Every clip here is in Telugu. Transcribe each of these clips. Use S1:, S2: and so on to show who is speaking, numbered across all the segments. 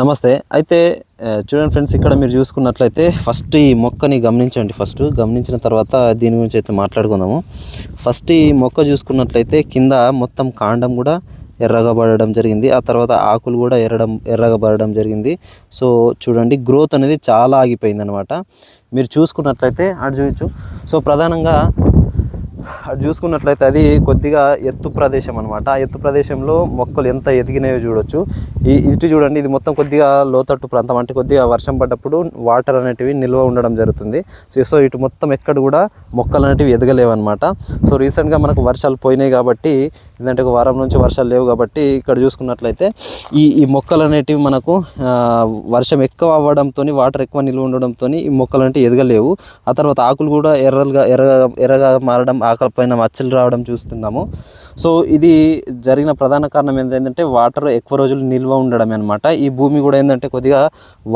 S1: నమస్తే. అయితే చూడండి ఫ్రెండ్స్ ఇక్కడ మీరు చూసుకున్నట్లయితే ఫస్ట్ ఈ మొక్కని గమనించండి ఫస్ట్. గమనించిన తర్వాత దీని గురించి అయితే మాట్లాడుకుందాము. ఫస్ట్ ఈ మొక్క చూసుకున్నట్లయితే కింద మొత్తం కాండం కూడా ఎర్రగా పడడం జరిగింది. ఆ తర్వాత ఆకులు కూడా ఎర్రడం ఎర్రగా పడడం జరిగింది. సో చూడండి గ్రోత్ అనేది చాలా ఆగిపోయింది అనమాట మీరు చూసుకున్నట్లయితే అటు చూడొచ్చు. సో ప్రధానంగా చూసుకున్నట్లయితే అది కొద్దిగా ఎత్తు ప్రదేశం అనమాట ఆ ఎత్తు ప్రదేశంలో మొక్కలు ఎంత ఎదిగినాయో చూడొచ్చు. ఈ ఇటు చూడండి ఇది మొత్తం కొద్దిగా లోతట్టు ప్రాంతం. అంటే కొద్దిగా వర్షం పడ్డప్పుడు వాటర్ అనేటివి నిల్వ ఉండడం జరుగుతుంది. సో సో ఇటు మొత్తం ఎక్కడ కూడా మొక్కలు అనేటివి ఎదగలేవన్నమాట. సో రీసెంట్గా మనకు వర్షాలు పోయినాయి కాబట్టి ఏంటంటే ఒక వారం నుంచి వర్షాలు లేవు కాబట్టి ఇక్కడ చూసుకున్నట్లయితే ఈ ఈ మొక్కలు అనేటివి మనకు వర్షం ఎక్కువ అవ్వడంతో వాటర్ ఎక్కువ నిల్వ ఉండడంతో ఈ మొక్కలు అంటే ఎదగలేవు. ఆ తర్వాత ఆకులు కూడా ఎర్రగా ఎర్రగా ఎర్రగా మారడం ఆకలి పైన మచ్చలు రావడం చూస్తున్నాము. సో ఇది జరిగిన ప్రధాన కారణం ఏంటంటే వాటర్ ఎక్కువ రోజులు నిల్వ ఉండడం అనమాట ఈ భూమి కూడా ఏంటంటే కొద్దిగా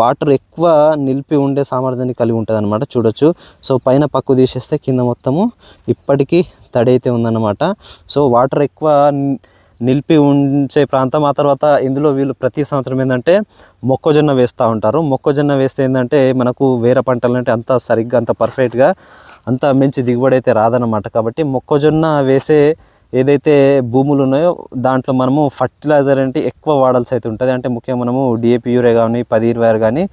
S1: వాటర్ ఎక్కువ నిలిపి ఉండే సామర్థ్యాన్ని కలిగి ఉంటుంది అనమాట చూడొచ్చు. సో పైన పక్కు తీసేస్తే కింద మొత్తము ఇప్పటికీ తడి అయితే ఉందన్నమాట. సో వాటర్ ఎక్కువ నిలిపి ఉంచే ప్రాంతం ఆ తర్వాత ఇందులో వీళ్ళు ప్రతి సంవత్సరం ఏంటంటే మొక్కజొన్న వేస్తూ ఉంటారు. మొక్కజొన్న వేస్తే ఏంటంటే మనకు వేరే పంటలు అంటే అంత సరిగ్గా అంత పర్ఫెక్ట్గా అంత మంచి దిగుబడి అయితే రాదన్నమాట. కాబట్టి మొక్కజొన్న వేసే ఏదైతే భూములు ఉన్నాయో దాంట్లో మనము ఫర్టిలైజర్ అంటే ఎక్కువ వాడాల్సి అయితే ఉంటుంది. అంటే ముఖ్యంగా మనము డిఏపి యూరియా కానీ పది ఇరవై ఆరు కానీ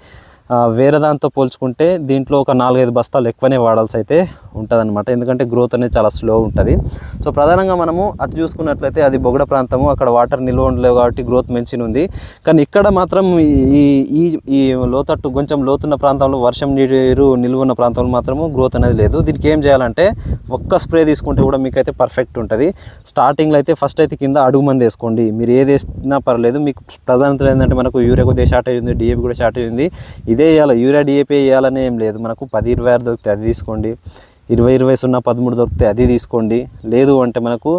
S1: వేరే దాంతో పోల్చుకుంటే దీంట్లో ఒక నాలుగైదు బస్తాలు ఎక్కువనే వాడాల్సి అయితే ఉంటుందన్నమాట. ఎందుకంటే గ్రోత్ అనేది చాలా స్లో ఉంటుంది. సో ప్రధానంగా మనము అటు చూసుకున్నట్లయితే అది బొగడ ప్రాంతము అక్కడ వాటర్ నిల్వ ఉండలేవు కాబట్టి గ్రోత్ మంచిగా ఉంది. కానీ ఇక్కడ మాత్రం ఈ ఈ ఈ లోతట్టు కొంచెం లోతున్న ప్రాంతంలో వర్షం నీరు నిల్వ ఉన్న ప్రాంతంలో మాత్రము గ్రోత్ అనేది లేదు. దీనికి ఏం చేయాలంటే ఒక్క స్ప్రే తీసుకుంటే కూడా మీకైతే పర్ఫెక్ట్ ఉంటుంది. స్టార్టింగ్లో అయితే ఫస్ట్ అయితే కింద అడుగు మంది వేసుకోండి. మీరు ఏది వేసినా పర్లేదు. మీకు ప్రధానత ఏంటంటే మనకు యూరియా కొద్దిగా షార్టేజ్ ఉంది డిఏపి కూడా షార్టేజ్ ఉంది. ఇదే వేయాలి యూరియా డిఏపి వేయాలని ఏం లేదు. మనకు పది ఇరవై ఆరు దొరికితే అది తీసుకోండి. ఇరవై ఇరవై సున్నా పదమూడు దొరికితే అది తీసుకోండి. లేదు అంటే మనకు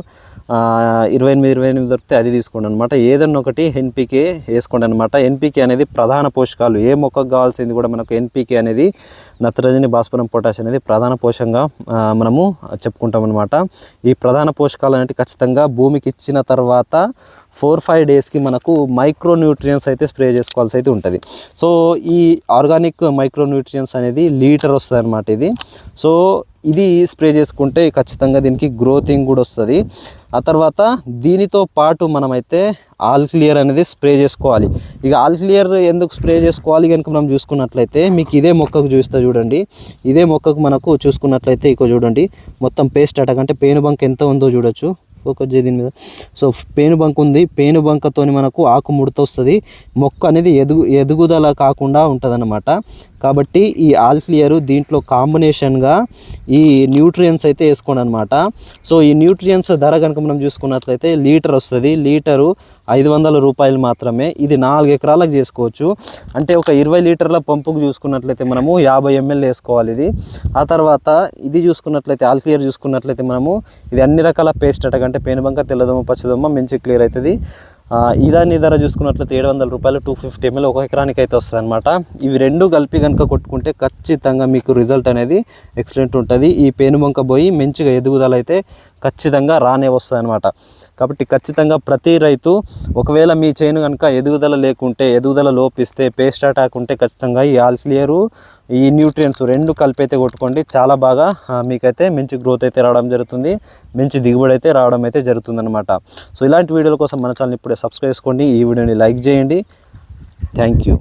S1: ఇరవై ఎనిమిది ఇరవై ఎనిమిది దొరికితే అది తీసుకోండి అనమాట ఏదన్నా ఒకటి ఎన్పికే వేసుకోండి అనమాట ఎన్పికే అనేది ప్రధాన పోషకాలు. ఏ మొక్కకు కావాల్సింది కూడా మనకు ఎన్పికే అనేది నత్రజని భాస్వరం పొటాష్ అనేది ప్రధాన పోషకంగా మనము చెప్పుకుంటాం అనమాట ఈ ప్రధాన పోషకాలు అనేవి ఖచ్చితంగా భూమికి ఇచ్చిన తర్వాత ఫోర్ ఫైవ్ డేస్కి మనకు మైక్రో న్యూట్రియన్స్ అయితే స్ప్రే చేసుకోవాల్సి అయితే ఉంటుంది. సో ఈ ఆర్గానిక్ మైక్రో న్యూట్రియన్స్ అనేది లీటర్ వస్తుంది అనమాట ఇది. సో ఇది స్ప్రే చేసుకుంటే ఖచ్చితంగా దీనికి గ్రోతింగ్ కూడా వస్తుంది. ఆ తర్వాత దీనితో పాటు మనమైతే ఆల్ క్లియర్ అనేది స్ప్రే చేసుకోవాలి. ఇక ఆల్ క్లియర్ ఎందుకు స్ప్రే చేసుకోవాలి కనుక మనం చూసుకున్నట్లయితే మీకు ఇదే మొక్కకు చూస్తా చూడండి. ఇదే మొక్కకు మనకు చూసుకున్నట్లయితే ఇక చూడండి. మొత్తం పేస్ట్ అటకంటే అంటే పేను బంక్ ఎంత ఉందో చూడొచ్చు. ఫోకస్ చేయి దీని మీద. సో పేను బంక్ ఉంది. పేను బంకతోని మనకు ఆకు ముడత వస్తుంది. మొక్క అనేది ఎదుగు ఎదుగుదల కాకుండా ఉంటుంది కాబట్టి ఈ ఆల్ఫ్లియరు దీంట్లో కాంబినేషన్గా ఈ న్యూట్రియన్స్ అయితే వేసుకోండి అనమాట సో ఈ న్యూట్రియన్స్ ధర కనుక మనం చూసుకున్నట్లయితే లీటర్ వస్తుంది. లీటరు ఐదు వందల రూపాయలు మాత్రమే. ఇది నాలుగు ఎకరాలకు చేసుకోవచ్చు. అంటే ఒక ఇరవై లీటర్ల పంపుకు చూసుకున్నట్లయితే మనము యాభై ఎంఎల్ వేసుకోవాలి ఇది. ఆ తర్వాత ఇది చూసుకున్నట్లయితే ఆల్క్లియర్ చూసుకున్నట్లయితే మనము ఇది అన్ని రకాల పేస్ట్ అటగంటే పేనుబంక తెల్లదమ్మ పచ్చదమ్మ మంచి క్లియర్ అవుతుంది. ఇదాని ధర చూసుకున్నట్లయితే ఏడు వందల రూపాయలు టూ ఫిఫ్టీ ఎంఎల్ ఒక ఎకరానికి అయితే వస్తుంది అనమాట ఇవి రెండు కలిపి కనుక కొట్టుకుంటే ఖచ్చితంగా మీకు రిజల్ట్ అనేది ఎక్సలెంట్ ఉంటుంది. ఈ పేనుబంక పోయి మంచిగా ఎదుగుదల అయితే ఖచ్చితంగా రానే వస్తుందన్నమాట. కాబట్టి ఖచ్చితంగా ప్రతి రైతు ఒకవేళ మీ చేను కనుక ఎదుగుదల లేకుంటే ఎదుగుదల లోపిస్తే పేస్ట్ అటాక్ ఉంటే ఖచ్చితంగా ఈ ఆల్క్లియరు ఈ న్యూట్రియంట్స్ రెండు కలిపి అయితే కొట్టుకోండి. చాలా బాగా మీకైతే మంచి గ్రోత్ అయితే రావడం జరుగుతుంది. మంచి దిగుబడి అయితే రావడం అయితే జరుగుతుందన్నమాట. సో ఇలాంటి వీడియోల కోసం మన ఛానల్ ఇప్పుడే సబ్స్క్రైబ్ చేసుకోండి. ఈ వీడియోని లైక్ చేయండి. Thank you.